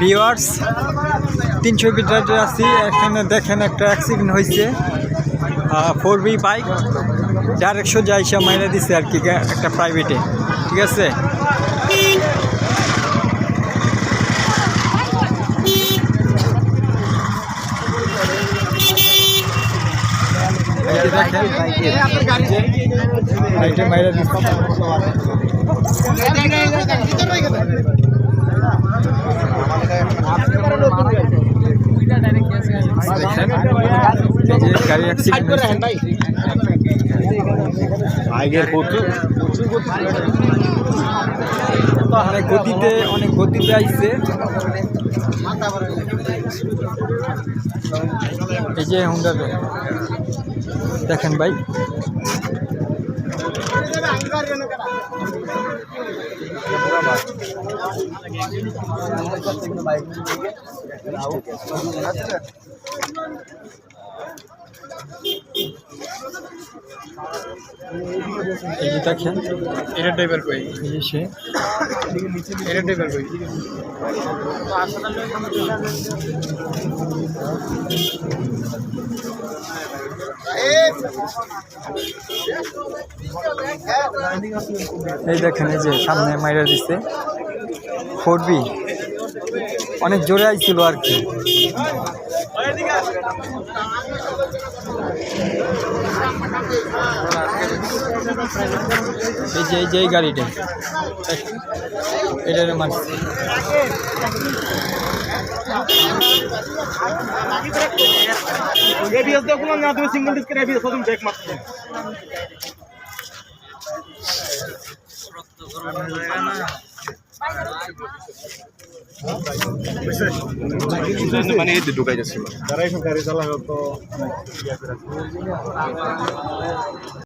Viewers তিনশো মিটারে আছি। এখানে দেখেন একটা অ্যাক্সিডেন্ট হয়েছে। ফোর বি বাইক ডাইরেকশন যাইসা মাইনে দিছে আর কি একটা প্রাইভেটে ঠিক আছে? বাইকে মাইনে দিচ্ছে দেখেন এই আগের প্রচুর অনেক গতিতে অনেক গতিতে আইছে। এই যে হুন্ডা দেখেন ভাই। এই যে দেখেন এটা ড্রাইভার কই? সে। এটা ড্রাইভার কই? এই দেখেন এই যে সামনে মাইরা দিচ্ছে ফোর বি। অনেক জোরে আইছিল আর কি। এই যে এই যে এই গাড়িটা। এটা মারছে এবিএস দেখুন না তুমি সিঙ্গেল ডিস্কের ব্রেক মারছো। মানে এই ঢুকাই যাচ্ছিল যারা এইসব গাড়ি চালাবে